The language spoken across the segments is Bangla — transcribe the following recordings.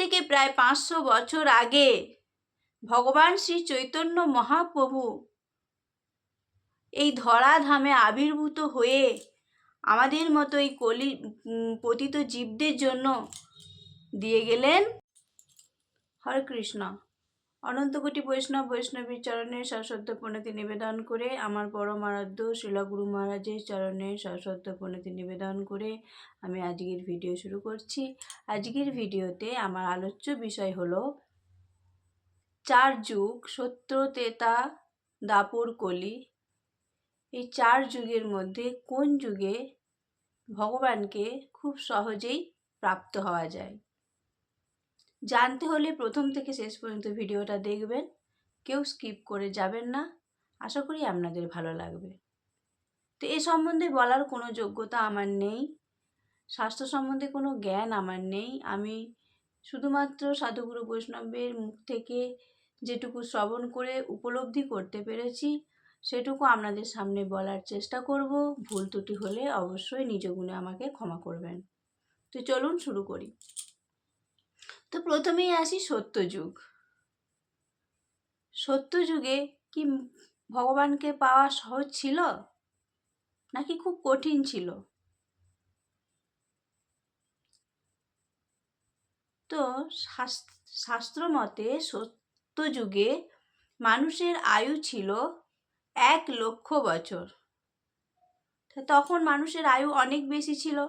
থেকে প্রায় পাঁচশো বছর আগে ভগবান শ্রী চৈতন্য মহাপ্রভু এই ধরাধামে আবির্ভূত হয়ে আমাদের মতো এই কলি পতিত জীবদের জন্য দিয়ে গেলেন হরে কৃষ্ণ। অনন্তকোটি বৈষ্ণব বৈষ্ণবীর চরণে সশ্রদ্ধ প্রণতি নিবেদন করে, আমার পরম আরাধ্য শিলা গুরু মহারাজের চরণে সশ্রদ্ধ প্রণতি নিবেদন করে আমি আজকের ভিডিও শুরু করছি। আজকের ভিডিওতে আমার আলোচ্য বিষয় হলো, চার যুগ সত্য তেতা, দাপর, কলি। এই চার যুগের মধ্যে কোন যুগে ভগবানকে খুব সহজেই প্রাপ্ত হওয়া যায়? জানতে হলে প্রথম থেকে শেষ পর্যন্ত ভিডিওটা দেখবেন। কেউ স্কিপ করে যাবেন না। আশা করি আপনাদের ভালো লাগবে। তো এ সম্বন্ধে বলার কোনো যোগ্যতা আমার নেই। স্বাস্থ্য সম্বন্ধে কোনো জ্ঞান আমার নেই। আমি শুধুমাত্র সাধুগুরু বৈষ্ণবের মুখ থেকে যেটুকু শ্রবণ করে উপলব্ধি করতে পেরেছি, সেটুকু আপনাদের সামনে বলার চেষ্টা করব। ভুল ত্রুটি হলে অবশ্যই নিজ গুণে আমাকে ক্ষমা করবেন। তো চলুন শুরু করি। তো প্রথমেই আসি সত্যযুগ। সত্যযুগে কি ভগবানকে পাওয়া সহজ ছিল? নাকি খুব কঠিন ছিল? তো শাস- শাস্ত্র মতে সত্যযুগে মানুষের আয়ু ছিল এক লক্ষ বছর। তখন মানুষের আয়ু অনেক বেশি ছিল।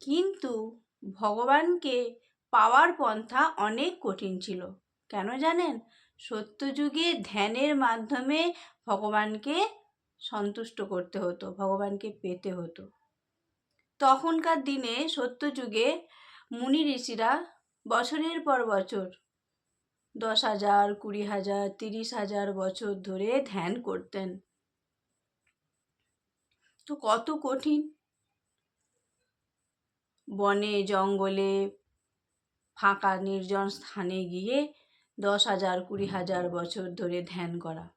কিন্তু ভগবানকে পাওয়ার পন্থা অনেক কঠিন ছিল। কেন জানেন? সত্যযুগে ধ্যানের মাধ্যমে ভগবানকে সন্তুষ্ট করতে হতো, ভগবানকে পেতে হতো। তখনকার দিনে সত্যযুগে মুনি ঋষিরা বছরের পর বছর দশ হাজার, কুড়ি হাজার, তিরিশ হাজার বছর ধরে ধ্যান করতেন। তো কত কঠিন? বনে, জঙ্গলে, ফাঁকা নির্জন স্থানে গিয়ে দশ হাজার, কুড়ি হাজার বছর ধরে ধ্যান করা।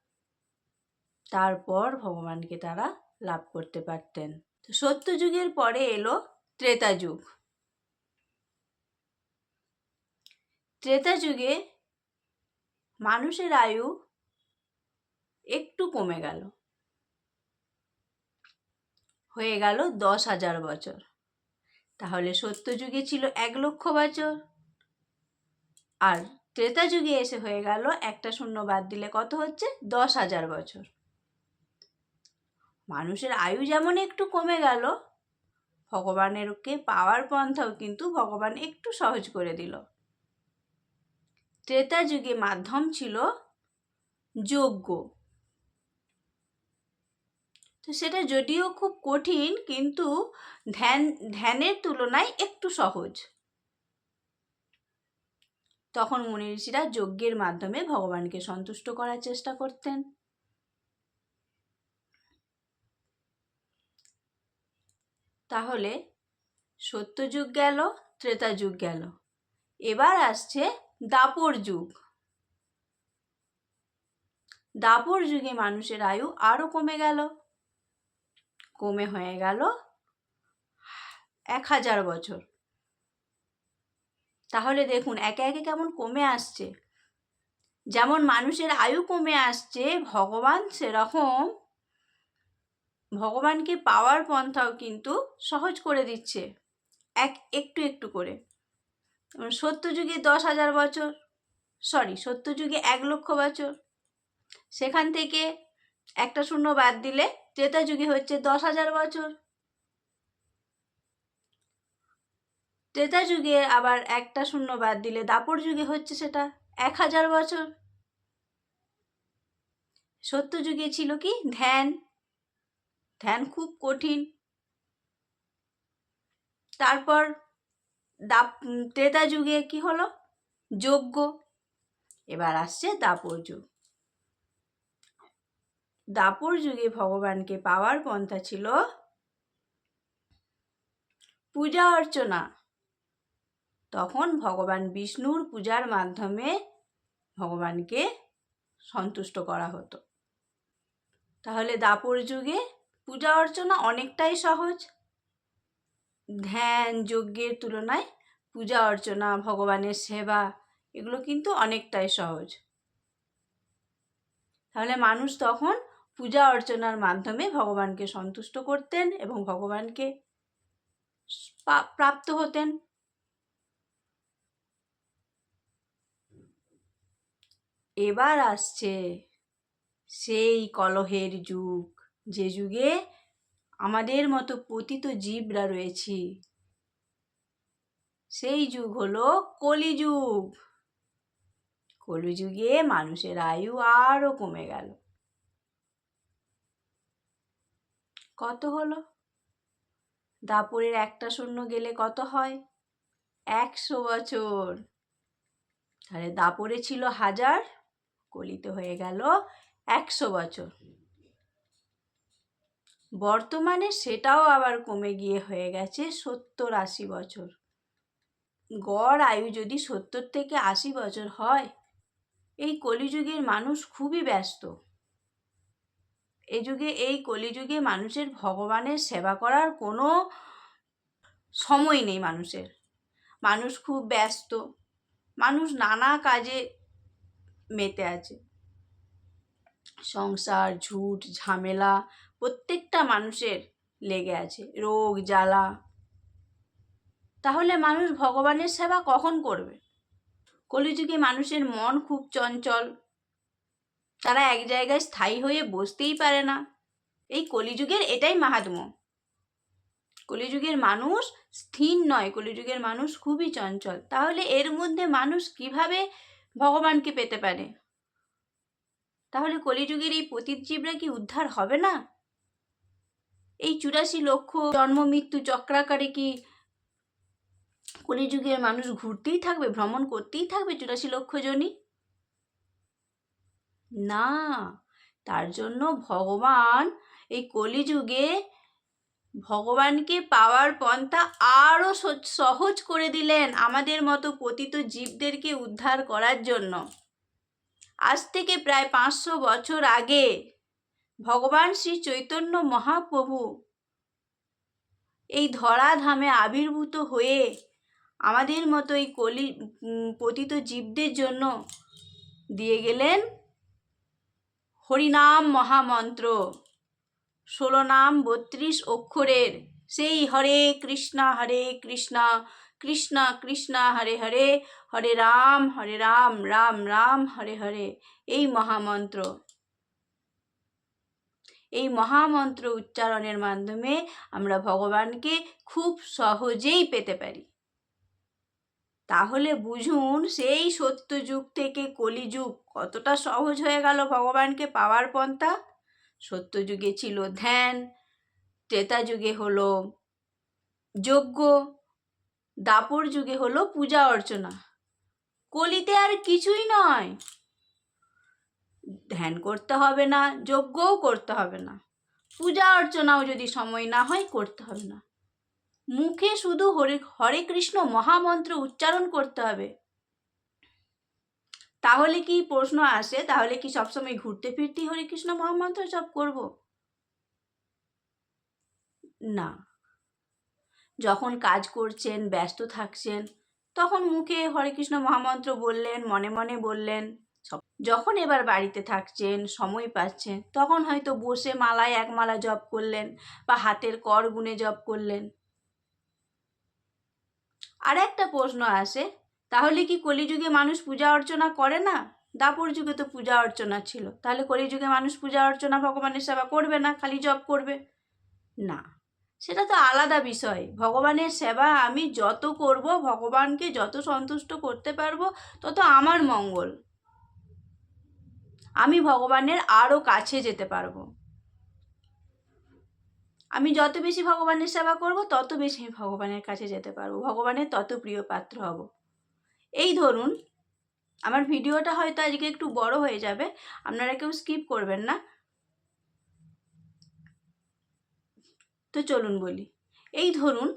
তারপর ভগবানকে তারা লাভ করতে পারতেন। সত্যযুগের পরে এলো ত্রেতা যুগ ত্রেতা যুগে মানুষের আয়ু একটু কমে গেল। হয়ে গেল দশ হাজার বছর। তাহলে সত্যযুগে ছিল এক লক্ষ বছর। আর ত্রেতা যুগে এসে হয়ে গেল একটা শূন্য বাদ দিলে কত হচ্ছে? দশ হাজার বছর। মানুষের আয়ু যেমন একটু কমে গেল, ভগবানেরকে পাওয়ার পন্থাও কিন্তু ভগবান একটু সহজ করে দিল। ত্রেতা যুগে মাধ্যম ছিল যজ্ঞ। তো সেটা যদিও খুব কঠিন, কিন্তু ধ্যান, ধ্যানের তুলনায় একটু সহজ। তখন মুনি ঋষিরা যজ্ঞের মাধ্যমে ভগবানকে সন্তুষ্ট করার চেষ্টা করতেন। তাহলে সত্যযুগ গেল ত্রেতা যুগ গেল। এবার আসছে দাপর যুগ। দাপর যুগে মানুষের আয়ু আরও কমে গেল। কমে হয়ে গেল এক হাজার বছর। তাহলে দেখুন, একে একে কেমন কমে আসছে? যেমন মানুষের আয়ু কমে আসছে, ভগবান সেরকম ভগবানকে পাওয়ার পন্থাও কিন্তু সহজ করে দিচ্ছে, এক একটু একটু করে। সত্যযুগে দশ হাজার বছর সরি সত্যযুগে এক লক্ষ বছর, সেখান থেকে একটা শূন্য বাদ দিলে ত্রেতা যুগে হচ্ছে দশ হাজার বছর। ত্রেতা যুগে আবার একটা শূন্য বাদ দিলে দাপর যুগে হচ্ছে সেটা এক হাজার বছর। সত্য যুগে ছিল কি? ধ্যান। ধ্যান খুব কঠিন। তারপর দাপ, ত্রেতা যুগে কি হলো? যজ্ঞ। এবার আসছে দাপর যুগ। দাপর যুগে ভগবানকে পাওয়ার পন্থা ছিল পূজা অর্চনা। তখন ভগবান বিষ্ণুর পূজার মাধ্যমে ভগবানকে সন্তুষ্ট করা হতো। তাহলে দাপর যুগে পূজা অর্চনা অনেকটাই সহজ। ধ্যান, যজ্ঞের তুলনায় পূজা অর্চনা, ভগবানের সেবা, এগুলো কিন্তু অনেকটাই সহজ। তাহলে মানুষ তখন পূজা অর্চনার মাধ্যমে ভগবানকে সন্তুষ্ট করতেন এবং ভগবানকে প্রাপ্ত হতেন। এবার আসছে সেই কলহের যুগ, যে যুগে আমাদের মতো পতিত জীবরা রয়েছি। সেই যুগ হলো কলিযুগ। কলিযুগে মানুষের আয়ু আরও কমে গেল। কত হলো? দাপরের একটা শূন্য গেলে কত হয়? একশো বছর। তাহলে দাপরে ছিল হাজার, কলিতে হয়ে গেল একশো বছর। বর্তমানে সেটাও আবার কমে গিয়ে হয়ে গেছে সত্তর আশি বছর। গড় আয়ু যদি সত্তর থেকে আশি বছর হয়, এই কলিযুগের মানুষ খুবই ব্যস্ত। এই যুগে, এই কলিযুগে মানুষের ভগবানের সেবা করার কোনো সময় নেই মানুষের। মানুষ খুব ব্যস্ত। মানুষ নানা কাজে মেতে আছে। সংসার, ঝুট, ঝামেলা প্রত্যেকটা মানুষের লেগে আছে। রোগ, জ্বালা। তাহলে মানুষ ভগবানের সেবা কখন করবে? কলিযুগে মানুষের মন খুব চঞ্চল। তারা এক জায়গায় স্থায়ী হয়ে বসতেই পারে না। এই কলিযুগের এটাই মাহাত্ম্য। কলিযুগের মানুষ স্থির নয়, কলিযুগের মানুষ খুবই চঞ্চল। তাহলে এর মধ্যে মানুষ কীভাবে ভগবানকে পেতে পারে? তাহলে কলিযুগের এই পতীত জীবরা কি উদ্ধার হবে না? এই চুরাশি লক্ষ জন্ম, মৃত্যু চক্রাকারে কি কলিযুগের মানুষ ঘুরতেই থাকবে, ভ্রমণ করতেই থাকবে চুরাশি লক্ষ জনই? না, তার জন্য ভগবান এই কলিযুগে ভগবানকে পাওয়ার পন্থা আরও সহজ করে দিলেন আমাদের মতো পতিত জীবদেরকে উদ্ধার করার জন্য। আজ থেকে প্রায় পাঁচশো বছর আগে ভগবান শ্রী চৈতন্য মহাপ্রভু এই ধরাধামে আবির্ভূত হয়ে আমাদের মতো এই কলি পতিত জীবদের জন্য দিয়ে গেলেন হরিনাম মহামন্ত্র। ষোলো নাম বত্রিশ অক্ষরের। সেই হরে কৃষ্ণ হরে কৃষ্ণ কৃষ্ণ কৃষ্ণ, হরে হরে হরে রাম হরে রাম রাম রাম, হরে হরে। এই মহামন্ত্র। এই মহামন্ত্র উচ্চারণের মাধ্যমে আমরা ভগবানকে খুব সহজেই পেতে পারি। তাহলে বুঝুন সেই সত্যযুগ থেকে কলিযুগ কতটা সহজ হয়ে গেল ভগবানকে পাওয়ার পন্থা? সত্যযুগে ছিল ধ্যান ত্রেতা যুগে হলো যজ্ঞ, দাপর যুগে হলো পূজা অর্চনা। কলিতে আর কিছুই নয়। ধ্যান করতে হবে না, যজ্ঞও করতে হবে না। পূজা অর্চনাও যদি সময় না হয়, করতে হবে না। মুখে শুধু হরে হরে কৃষ্ণ মহামন্ত্র উচ্চারণ করতে হবে। তাহলে কি প্রশ্ন আসে? তাহলে কি সবসময় ঘুরতে ফিরতে হরে কৃষ্ণ মহামন্ত্র জপ করব? না। যখন কাজ করছেন, ব্যস্ত থাকছেন, তখন মুখে হরে কৃষ্ণ মহামন্ত্র বললেন, মনে মনে বললেন যখন এবার বাড়িতে থাকছেন, সময় পাচ্ছেন, তখন হয়তো বসে মালায় এক মালা জপ করলেন বা হাতের কর গুনে জপ করলেন। আর একটা প্রশ্ন আসে, তাহলে কি কলিযুগে মানুষ পূজা অর্চনা করে না? দাপর যুগে তো পূজা অর্চনা ছিল। তাহলে কলিযুগে মানুষ পূজা অর্চনা ভগবানের সেবা করবে না, খালি জপ করবে? না। সেটা তো আলাদা বিষয়। ভগবানের সেবা আমি যত করব, ভগবানকে যত সন্তুষ্ট করতে পারব, তত আমার মঙ্গল। আমি ভগবানের আরও কাছে যেতে পারব। আমি যত বেশি ভগবানের সেবা করব, তত বেশি আমি ভগবানের কাছে যেতে পারব। ভগবানের তত প্রিয় পাত্র হব। এই ধরুন, আমার ভিডিওটা হয়তো আজকে একটু বড় হয়ে যাবে, আপনারা কেউ স্কিপ করবেন না। তো চলুন বলি। এই ধরুন,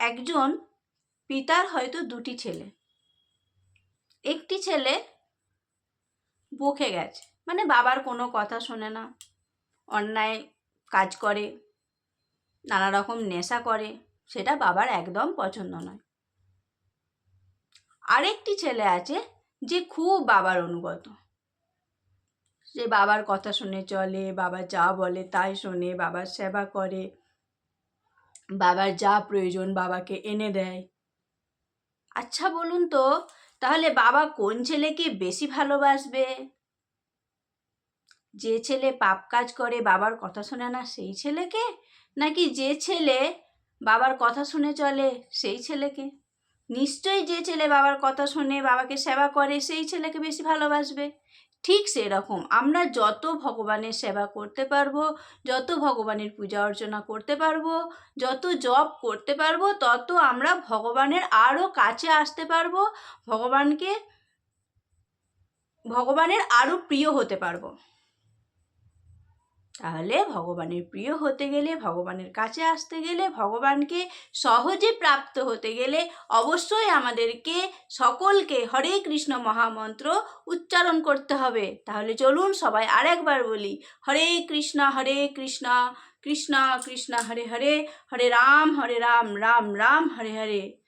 একজন পিতার হয়তো দুটি ছেলে। একটি ছেলে বকে গেছে। মানে বাবার কোনো কথা শোনে না, অন্যায় কাজ করে, নানা রকম নেশা করে, সেটা বাবার একদম পছন্দ নয়। আরেকটি ছেলে আছে যে খুব বাবার অনুগত। যে বাবার কথা শুনে চলে, বাবা যা বলে তাই শোনে বাবার সেবা করে, বাবার যা প্রয়োজন বাবাকে এনে দেয়। আচ্ছা বলুন তো, তাহলে বাবা কোন ছেলেকে বেশি ভালোবাসবে? যে ছেলে পাপ কাজ করে বাবার কথা শোনে না, সেই ছেলেকে? নাকি যে ছেলে বাবার কথা শুনে চলে, সেই ছেলেকে? নিশ্চয়ই যে ছেলে বাবার কথা শুনে, বাবাকে সেবা করে, সেই ছেলেকে বেশি ভালোবাসবে। ঠিক সেরকম। আমরা যত ভগবানের সেবা করতে পারব, যত ভগবানের পূজা অর্চনা করতে পারব, যত জপ করতে পারব, তত আমরা ভগবানের আরও কাছে আসতে পারব, ভগবানকে, ভগবানের আরও প্রিয় হতে পারব। তাহলে ভগবানের প্রিয় হতে গেলে, ভগবানের কাছে আসতে গেলে, ভগবানকে সহজে প্রাপ্ত হতে গেলে অবশ্যই আমাদেরকে সকলকে হরে কৃষ্ণ মহামন্ত্র উচ্চারণ করতে হবে। তাহলে চলুন সবাই আরেকবার বলি, হরে কৃষ্ণ হরে কৃষ্ণ কৃষ্ণ কৃষ্ণ, হরে হরে হরে রাম হরে রাম রাম রাম, হরে হরে।